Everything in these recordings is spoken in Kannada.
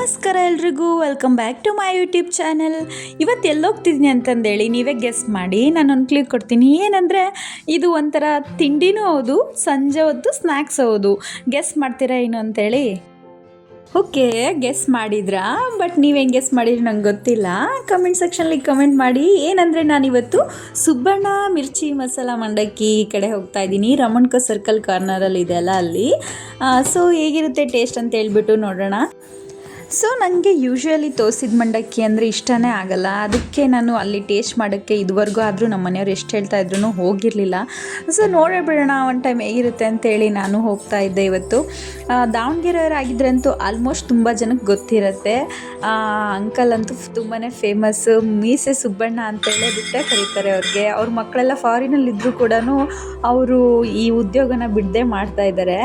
ನಮಸ್ಕಾರ ಎಲ್ರಿಗೂ. Welcome back to my YouTube channel ಇವತ್ತು ಎಲ್ಲೋಗ್ತಿದ್ದೀನಿ ಅಂತಂದೇಳಿ, ನೀವೇ ಗೆಸ್ಟ್ ಮಾಡಿ ನಾನು ಒಂದು ಕ್ಲಿಕ್ ಕೊಡ್ತೀನಿ. ಏನಂದರೆ, ಇದು ಒಂಥರ ತಿಂಡಿನೂ ಹೌದು, ಸಂಜೆ ಹೊತ್ತು ಸ್ನ್ಯಾಕ್ಸ್ ಹೌದು. ಗೆಸ್ಟ್ ಮಾಡ್ತೀರಾ ಏನು ಅಂತೇಳಿ? ಓಕೆ ಗೆಸ್ ಮಾಡಿದ್ರಾ? ಬಟ್ ನೀವು ಹೆಂಗೆ ಗೆಸ್ ಮಾಡಿದ್ರಿ ನಂಗೆ ಗೊತ್ತಿಲ್ಲ. ಕಮೆಂಟ್ ಸೆಕ್ಷನಲ್ಲಿ ಕಮೆಂಟ್ ಮಾಡಿ. ಏನಂದರೆ, ನಾನಿವತ್ತು ಸುಬ್ಬಣ್ಣ ಮಿರ್ಚಿ ಮಸಾಲ ಮಂಡಕ್ಕಿ ಈ ಕಡೆ ಹೋಗ್ತಾ ಇದ್ದೀನಿ. ರಮಣ್ಕ ಸರ್ಕಲ್ ಕಾರ್ನರಲ್ಲಿ ಇದೆಯಲ್ಲ ಅಲ್ಲಿ ಸೊ ಹೇಗಿರುತ್ತೆ ಟೇಸ್ಟ್ ಅಂತ ಹೇಳ್ಬಿಟ್ಟು ನೋಡೋಣ. ಸೊ ನನಗೆ ಯೂಶ್ವಲಿ ತೋರಿಸಿದ ಮಂಡಕ್ಕಿ ಅಂದರೆ ಇಷ್ಟನೇ ಆಗಲ್ಲ. ಅದಕ್ಕೆ ನಾನು ಅಲ್ಲಿ ಟೇಸ್ಟ್ ಮಾಡೋಕ್ಕೆ ಇದುವರೆಗೂ ಆದರೂ ನಮ್ಮ ಮನೆಯವ್ರು ಎಷ್ಟು ಹೇಳ್ತಾ ಇದ್ರು ಹೋಗಿರಲಿಲ್ಲ. ಸೊ ನೋಡೇ ಬಿಡೋಣ ಒಂದು ಟೈಮ್ ಹೇಗಿರುತ್ತೆ ಅಂತೇಳಿ ನಾನು ಹೋಗ್ತಾ ಇದ್ದೆ ಇವತ್ತು. ದಾವಣಗೆರೆಯವರಾಗಿದ್ರಂತೂ ಆಲ್ಮೋಸ್ಟ್ ತುಂಬ ಜನಕ್ಕೆ ಗೊತ್ತಿರುತ್ತೆ. ಅಂಕಲ್ ಅಂತೂ ತುಂಬಾ ಫೇಮಸ್ಸು ಮೀಸೆ ಸುಬ್ಬಣ್ಣ ಅಂತೇಳಿ ಬಿಟ್ಟೇ ಕರೀತಾರೆ ಅವ್ರಿಗೆ. ಅವ್ರ ಮಕ್ಕಳೆಲ್ಲ ಫಾರಿನಲ್ಲಿದ್ದರೂ ಕೂಡ ಅವರು ಈ ಉದ್ಯೋಗನ ಬಿಡದೆ ಮಾಡ್ತಾ ಇದ್ದಾರೆ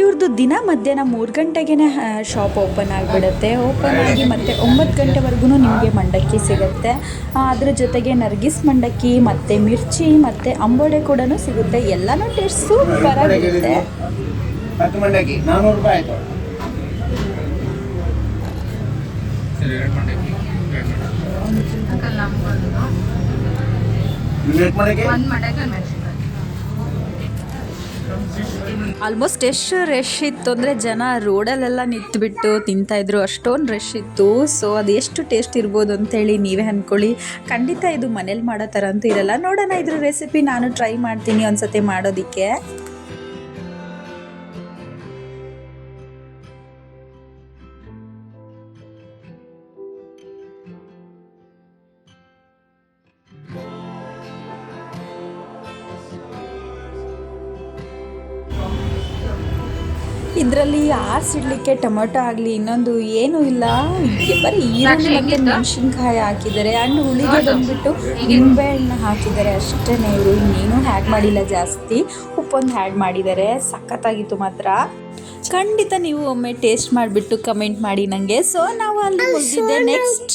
ಇವ್ರದ್ದು ದಿನ ಮಧ್ಯಾಹ್ನ ಮೂರು ಗಂಟೆಗೆ ಶಾಪ್ ಓಪನ್ ಆಗಿಬಿಡುತ್ತೆ. ಓಪನ್ ಆಗಿ ಮತ್ತೆ ಒಂಬತ್ತು ಗಂಟೆವರೆಗೂ ನಿಮಗೆ ಮಂಡಕ್ಕಿ ಸಿಗುತ್ತೆ. ಅದ್ರ ಜೊತೆಗೆ ನರ್ಗಿಸ್ ಮಂಡಕ್ಕಿ ಮತ್ತು ಮಿರ್ಚಿ ಮತ್ತು ಅಂಬೋಡೆ ಕೂಡ ಸಿಗುತ್ತೆ. ಎಲ್ಲನೂ ಟೇಸ್ಟ್ ಸೂಪರ್ ಆಗಿರುತ್ತೆ. ಹತ್ತು ಮಂಡಕ್ಕಿ ನಾನ್ನೂರು ರೂಪಾಯಿ ಆಯ್ತು ಅಂಕಲ್ ನಮ್ಗೊಂದು ನೀವು ಎಷ್ಟು ಮಂಡಕ್ಕಿ ಒಂದು ಮಡಕೆ ಮೆಣಸಿನ್ಕಾಯಿ ಆಲ್ಮೋಸ್ಟ್ ಎಷ್ಟು ರಶ್ ಇತ್ತು ಅಂದರೆ ಜನ ರೋಡಲ್ಲೆಲ್ಲ ನಿಂತ್ಬಿಟ್ಟು ತಿಂತಾಯಿದ್ರು ಅಷ್ಟೊಂದು ರಶ್ ಇತ್ತು. ಸೊ ಅದು ಎಷ್ಟು ಟೇಸ್ಟ್ ಇರ್ಬೋದು ಅಂತೇಳಿ ನೀವೇ ಅಂದ್ಕೊಳ್ಳಿ ಖಂಡಿತ ಇದು ಮನೇಲಿ ಮಾಡೋ ಥರ ಅಂತೂ ಇರಲ್ಲ. ನೋಡೋಣ ಇದ್ರ ರೆಸಿಪಿ ನಾನು ಟ್ರೈ ಮಾಡ್ತೀನಿ ಒಂದ್ಸತಿ ಮಾಡೋದಕ್ಕೆ. ಇದರಲ್ಲಿ ಆರ್ಸಿಡ್ಲಿಕ್ಕೆ ಟೊಮೊಟೊ ಆಗಲಿ ಇನ್ನೊಂದು ಏನೂ ಇಲ್ಲ. ಬರೀ ಈರುಳ್ಳಿ ಮತ್ತು ಮೆಣಸಿನ್ಕಾಯಿ ಹಾಕಿದ್ದಾರೆ. ಆ್ಯಂಡ್ ಹುಳಿಗೆ ಬಂದ್ಬಿಟ್ಟು ನಿಂಬೆಹಣ್ಣು ಹಾಕಿದ್ದಾರೆ ಅಷ್ಟೇ ಇವರು ಇನ್ನೇನು ಹ್ಯಾಡ್ ಮಾಡಿಲ್ಲ ಜಾಸ್ತಿ. ಉಪ್ಪೊಂದು ಹ್ಯಾಡ್ ಮಾಡಿದ್ದಾರೆ. ಸಖತ್ತಾಗಿತ್ತು ಮಾತ್ರ. ಖಂಡಿತ ನೀವು ಒಮ್ಮೆ ಟೇಸ್ಟ್ ಮಾಡಿಬಿಟ್ಟು ಕಮೆಂಟ್ ಮಾಡಿ ನನಗೆ ಸೊ ನಾವು ಅಲ್ಲಿ ಹೋಗಿದ್ದೆ ನೆಕ್ಸ್ಟ್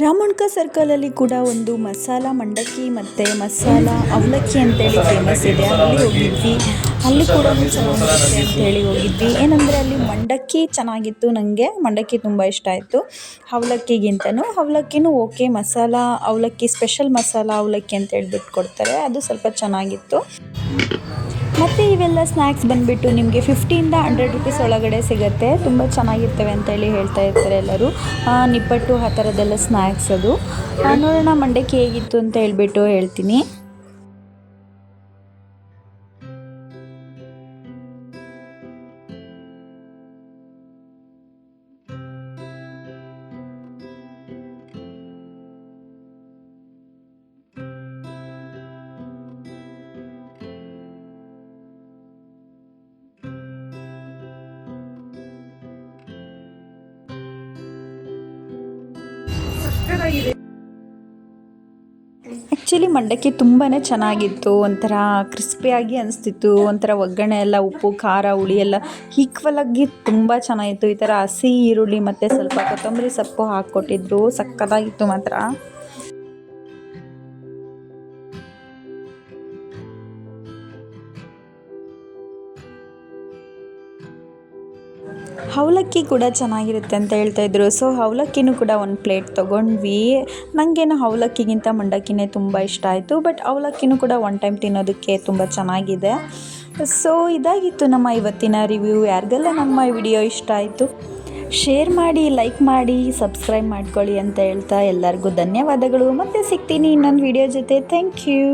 ರಾಮಣ್ಕ ಸರ್ಕಲಲ್ಲಿ ಕೂಡ ಒಂದು ಮಸಾಲ ಮಂಡಕ್ಕಿ ಮತ್ತು ಮಸಾಲ ಅವಲಕ್ಕಿ ಅಂತೇಳಿ ಫೇಮಸ್ ಇದೆ. ಅಲ್ಲಿ ಹೋಗಿದ್ವಿ. ಅಲ್ಲಿ ಕೂಡ ಚೆನ್ನಾಗಿರುತ್ತೆ ಅಂತೇಳಿ ಹೋಗಿದ್ವಿ. ಏನಂದರೆ ಅಲ್ಲಿ ಮಂಡಕ್ಕಿ ಚೆನ್ನಾಗಿತ್ತು ನನಗೆ ಮಂಡಕ್ಕಿ ತುಂಬ ಇಷ್ಟ ಆಯಿತು. ಅವಲಕ್ಕಿಗಿಂತನೂ. ಅವಲಕ್ಕಿನೂ ಓಕೆ ಮಸಾಲ ಅವಲಕ್ಕಿ ಸ್ಪೆಷಲ್ ಮಸಾಲ ಅವಲಕ್ಕಿ ಅಂತ ಹೇಳ್ಬಿಟ್ಟು ಕೊಡ್ತಾರೆ ಅದು ಸ್ವಲ್ಪ ಚೆನ್ನಾಗಿತ್ತು. ಇವೆಲ್ಲ ಸ್ನ್ಯಾಕ್ಸ್ ಬಂದುಬಿಟ್ಟು ನಿಮಗೆ ಫಿಫ್ಟಿಯಿಂದ ಹಂಡ್ರೆಡ್ ರುಪೀಸ್ ಒಳಗಡೆ ಸಿಗುತ್ತೆ. ತುಂಬ ಚೆನ್ನಾಗಿರ್ತವೆ ಅಂತೇಳಿ ಹೇಳ್ತಾ ಇರ್ತಾರೆ ಎಲ್ಲರೂ. ನಿಪ್ಪಟ್ಟು ಆ ಥರದ್ದೆಲ್ಲ ಸ್ನ್ಯಾಕ್ಸ್ ಅದು. ನೋಡೋಣ ಮಂಡಕ್ಕಿ ಹೇಗಿತ್ತು ಅಂತ ಹೇಳಿಬಿಟ್ಟು ಹೇಳ್ತೀನಿ. ಆ್ಯಕ್ಚುಲಿ ಮಂಡಕ್ಕಿ ತುಂಬಾ ಚೆನ್ನಾಗಿತ್ತು. ಒಂಥರ ಕ್ರಿಸ್ಪಿಯಾಗಿ ಅನಿಸ್ತಿತ್ತು. ಒಂಥರ ಒಗ್ಗರಣೆ ಎಲ್ಲ, ಉಪ್ಪು, ಖಾರ, ಹುಳಿ ಎಲ್ಲ ಈಕ್ವಲಾಗಿ ತುಂಬ ಚೆನ್ನಾಗಿತ್ತು. ಈ ಥರ ಹಸಿ ಈರುಳ್ಳಿ ಮತ್ತು ಸ್ವಲ್ಪ ಕೊತ್ತಂಬರಿ ಸೊಪ್ಪು ಹಾಕ್ಕೊಟ್ಟಿದ್ರು. ಸಕ್ಕತ್ತಾಗಿತ್ತು ಮಾತ್ರ. ಅವಲಕ್ಕಿ ಕೂಡ ಚೆನ್ನಾಗಿರುತ್ತೆ ಅಂತ ಹೇಳ್ತಾ ಇದ್ರು. ಸೊ ಅವಲಕ್ಕಿನೂ ಕೂಡ ಒಂದು ಪ್ಲೇಟ್ ತೊಗೊಂಡ್ವಿ. ನನಗೇನು ಅವಲಕ್ಕಿಗಿಂತ ಮಂಡಕ್ಕಿನೇ ತುಂಬ ಇಷ್ಟ ಆಯಿತು. ಬಟ್ ಅವಲಕ್ಕಿನೂ ಕೂಡ ಒನ್ ಟೈಮ್ ತಿನ್ನೋದಕ್ಕೆ ತುಂಬ ಚೆನ್ನಾಗಿದೆ. ಸೊ ಇದಾಗಿತ್ತು ನಮ್ಮ ಇವತ್ತಿನ ರಿವ್ಯೂ ಯಾರಿಗೆಲ್ಲ ನಮ್ಮ ವಿಡಿಯೋ ಇಷ್ಟ ಆಯಿತು ಶೇರ್ ಮಾಡಿ ಲೈಕ್ ಮಾಡಿ ಸಬ್ಸ್ಕ್ರೈಬ್ ಮಾಡ್ಕೊಳ್ಳಿ ಅಂತ ಹೇಳ್ತಾ ಎಲ್ಲರಿಗೂ ಧನ್ಯವಾದಗಳು. ಮತ್ತೆ ಸಿಗ್ತೀನಿ ಇನ್ನೊಂದು ವಿಡಿಯೋ ಜೊತೆ. Thank you